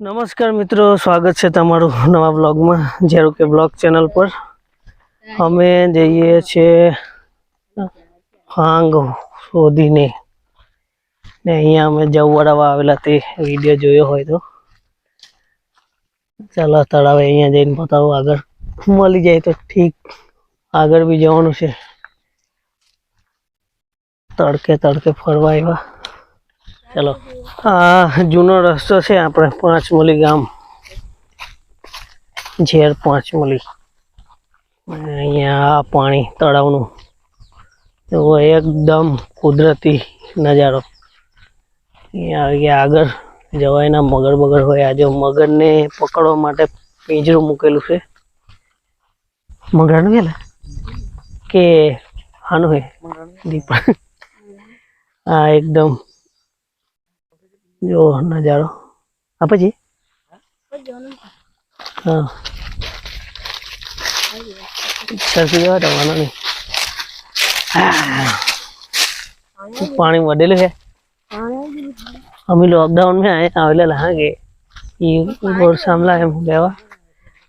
નમસ્કાર મિત્રો, સ્વાગત છે તમારું નવા બ્લોગમાં જેરો કે બ્લોગ ચેનલ પર. અમે જઈએ છીએ હાંગ શોધીને. ને અહીંયા અમે જવવાડાવા આવેલા તે વીડિયો જોયો હોય તો. ચાલો, તળાવે અહીંયા જઈને બતાવું આગળ. મળી જાય તો ઠીક. આગળ બી જવાનું છે. તડકે તડકે ફરવા આવ્યા. ચલો. આ જૂનો રસ્તો છે, આપણે પાંચમલી ગામ. ઝેર પાંચમલી. અહીંયા પાણી તળાવનું. એવો એકદમ કુદરતી નજારો. અહીંયા આગળ. જવાયના મગર બગર હોય. આજે મગરને પકડવા માટે પિંજરું મૂકેલું છે. મગરનું એટલે કે આનું હે? દીપ આ એકદમ જો નજારો આ પછી હા સરખી જવા જવાનો નહીં પાણી વધેલું છે અમે લોકડાઉન में आए आवेला हाँ के ये गोर सामला है लेवा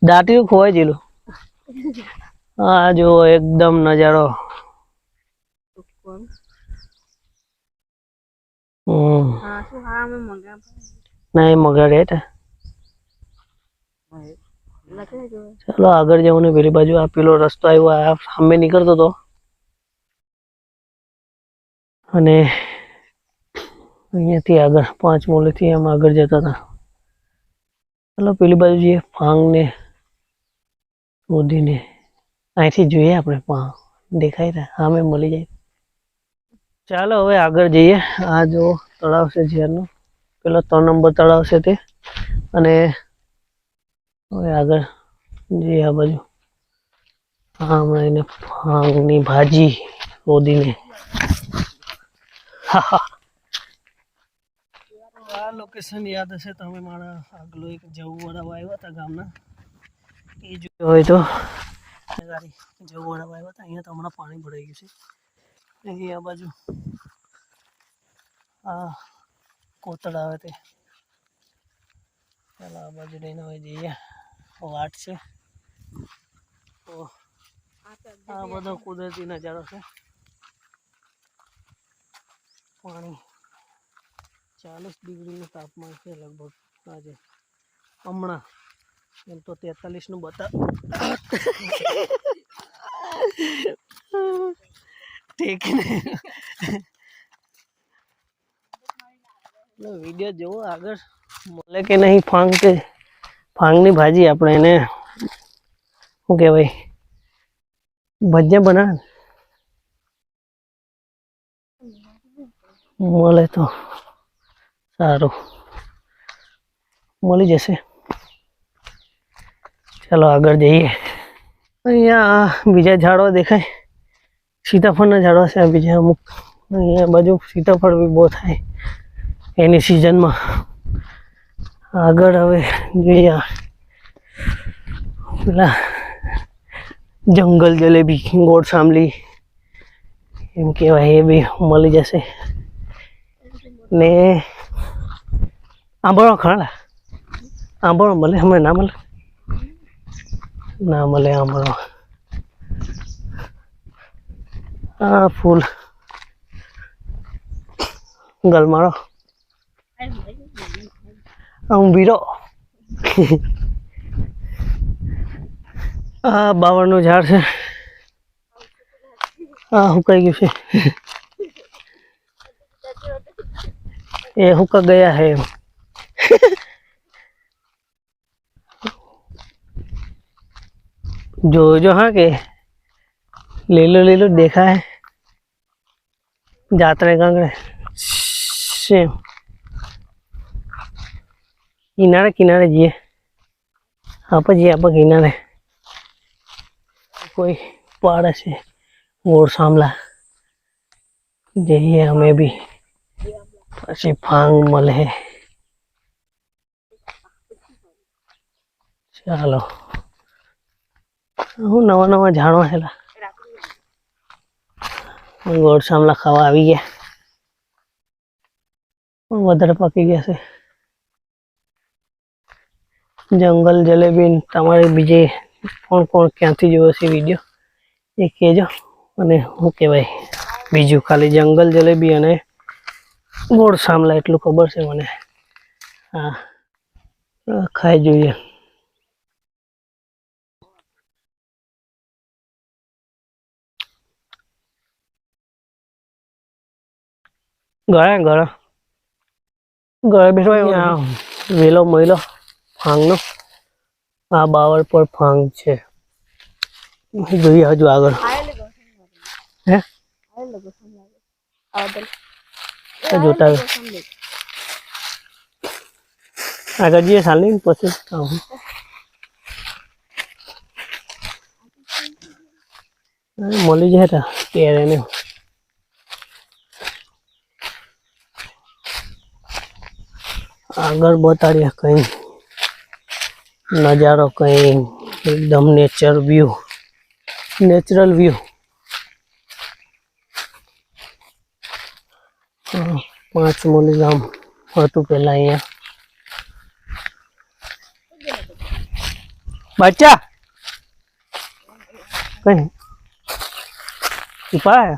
दाटी ખોવાઈ ગયેલું આ જો એકદમ નજારો ના એ મગર હેઠ ચાલો આગળ જવાનું પેલી બાજુ આ પેલો રસ્તો આવ્યો આ સામે નીકળતો હતો અને અહીંયાથી આગળ પાંચ મોલેથી એમ આગળ જતા હતા. ચાલો પેલી બાજુ જઈએ ફાંગ ને શોધીને અહીંથી જોઈએ આપણે પાંગ દેખાય ને સામે મળી જાય. ચાલો હવે આગળ જઈએ. આ જો તળાવ છે ઝેરનું પેલો ત્રણ નંબર તળાવ છે તે. અને હવે આગળ જઈએ આ બાજુ. હા હમણાં એને ફાંગની ભાજી શોધીને આ લોકેશન યાદ હશે તમે મારા આગલો એક જવું વડાવા આવ્યા હતા ગામના. એ જોયો હોય તો. જવું વડાવા આવ્યા હતા અહીંયા તો હમણાં પાણી ભરાઈ ગયું છે. અહીં આ બાજુ, આ કોતળ આવે તે. ચાલો આ બાજુ લઈને હવે જઈએ. વાટ છે. આ બધો કુદરતી નજારો છે. પાણી ચાલીસ ડિગ્રીનું તાપમાન છે લગભગ આજે. હમણાં, એમ તો તેતાલીસનું બતા ઠીક ને? વીડિયો જોવો આગળ. મળે કે નહીં, ફાંગ કે, ફાંગની ભાજી આપણે એને, શું કહેવાય, ભજીયા બનાવે મળે તો સારું. મળી જશે. ચાલો આગળ જઈએ. અહીંયા બીજા ઝાડવા દેખાય. સીતાફળના ઝાડવા છે બીજા અમુક, અહીંયા બાજુ સીતાફળ બી બહુ થાય. એની સિઝનમાં આગળ હવે જોઈએ પેલા જંગલ, જલેબી, ગોળ સાંભળી એમ કહેવાય, એ બી મળી જશે. ને આંબળો ખરા? આંબળો મળે? હમણાં ના મળે? ના મળે આંબળો. આ ફૂલ. ગલમાળો. અંબીરો આ બાવળનું ઝાડ છે. આ હુકાઈ ગયું છે. એ હુકા ગયા હે એમ. જોજો હા કે લીલું લીલું દેખાય જાત્રે કાંકડે સેમ કિનારે કિનારે જઈએ આપણે જઈએ આપણે કિનારે કોઈ પાડે છે ગોળ સાંભળા જઈએ અમે બી પછી ફાંગ મળે ચાલો હું નવા નવા જાણવા હેલા ગોળ સામલા ખાવા આવી ગયા. વધારે પાકી ગયા છે. જંગલ જલેબી તમારે બીજે કોણ કોણ ક્યાંથી જોયો છે વીડિયો એ કહેજો. અને શું કહેવાય? બીજું ખાલી જંગલ જલેબી અને ગોળ સામલા એટલું ખબર છે મને. હા, ખાઈ જોઈએ. ગળા ગળા. ગળે બેઠો વેલો મહિલો ફાંગનો. આ બાવળ પર ફાંગ છે. જોઈએ હજુ આગળ. હે? જોતા આગળ જઈએ સાલી પછી મળી જાય તા. ત્યારે ને. આગળ બતાડીએ કઈ. નજારો કઈ એકદમ નેચર વ્યૂ નેચરલ વ્યૂ પાંચ મોલી ગામ હતું પેલા અહીંયા. બચ્ચા! કઈ? ઉપાય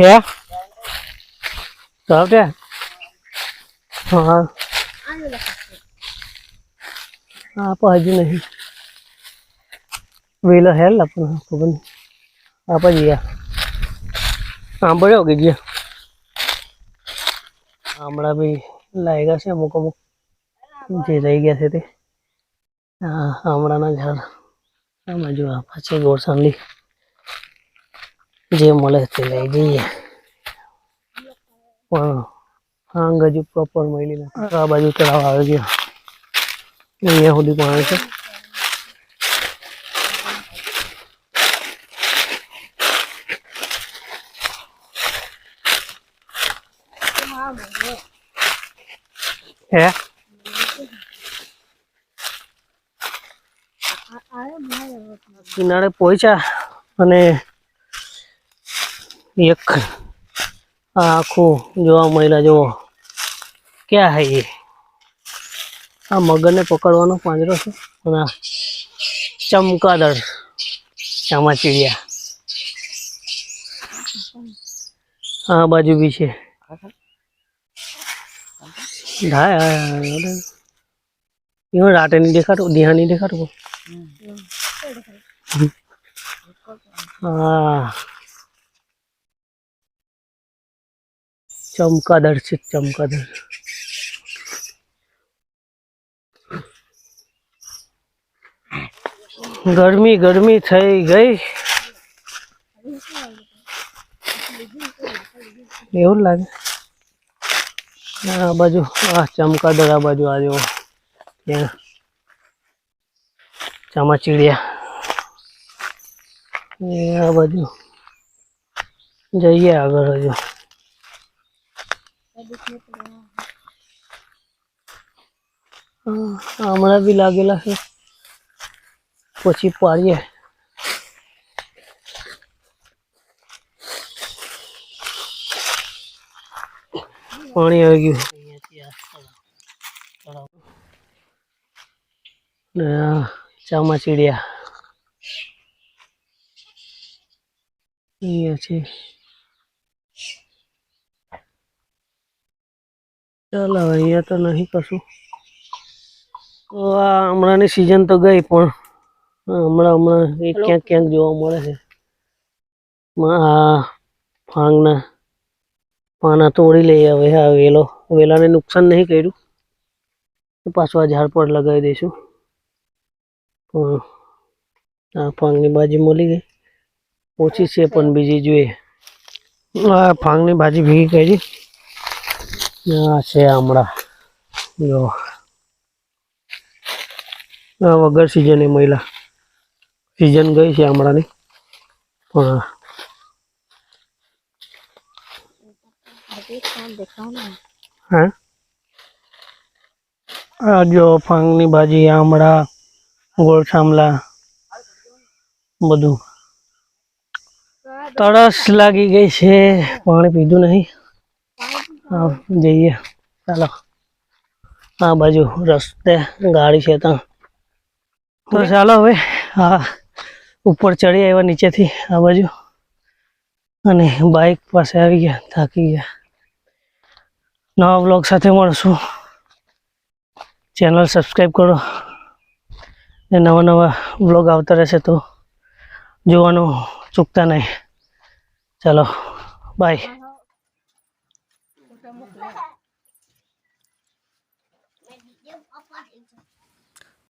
હે સાવટે હા. પણ હજુ નહીં. વેલો હેલ આપણને ખબર નહીં. આપણે જઈએ. સાંભળ્યો કે ગયા હમણાં બી લાગ્યા છે અમુક અમુક. જે રહી ગયા છે તે. હા, હમણાંના ઝાડ આમાં જો પાછી ગોળ સાંભળી જે મળે તે લઈ જઈએ. પણ આંગ હજુ પ્રોપર મળી આ બાજુ તળાવ આવી ગયો અહીંયા સુધી પાણી છે. હે? કિનારે પહોંચ્યા અને એક આખું જોવા મળેલા જુઓ. ક્યાં હે એ? આ મગરને પકડવાનો પાંજરો છે અને ચમકાદર ચામાચીડિયા આ બાજુ બી છે. રાતે નહીં દેખાતું દિહા નહીં દેખાતું? હા. ચમકાદળ છે ચમકાદળ ગરમી ગરમી થઈ ગઈ એવું જ લાગે આ બાજુ આ ચમકાદળ આ બાજુ આ જો ત્યાં ચામાચીડિયા એ આ બાજુ જઈએ આગળ હજુ હા, હમણાં બી લાગેલા છે. પછી પાડીએ. પાણી આવી ગયું. ચામાચીડિયા અહીંયા છે. ચાલો અહીંયા તો નહીં કશું. તો આ હમણાંની સિઝન તો ગઈ પણ હમણાં હમણાં એ ક્યાંક ક્યાંક જોવા મળે છે. આ ફાંગના પાના તોડી લઈએ હવે આ વેલો વેલાને નુકસાન નહીં કર્યું. પાછું આ ઝાડ પર લગાવી દઈશું. પણ આ ફાંગની ભાજી મળી ગઈ. ઓછી છે પણ બીજી જોઈએ. આ ફાંગની ભાજી ભેગી કરી છે આમળા જો. વગર સિઝને મહિલા. સિઝન ગઈ છે આમળાની પણ હા? જો ફાંગની ભાજી આમળા ગોળ સામલા બધું. તરસ લાગી ગઈ છે. પાણી પીધું નહીં. જઈએ. ચાલો. આ બાજુ રસ્તે ગાડી છે ત્યાં. તો ચાલો હવે હા ઉપર ચડી આવ્યા નીચેથી આ બાજુ. અને બાઇક પાસે આવી ગયા થાકી ગયા. નવા બ્લોગ સાથે મળશું. ચેનલ સબસ્ક્રાઈબ કરો. ને નવા નવા બ્લોગ આવતા રહેશે તો જોવાનું ચૂકતા નહીં. ચાલો બાય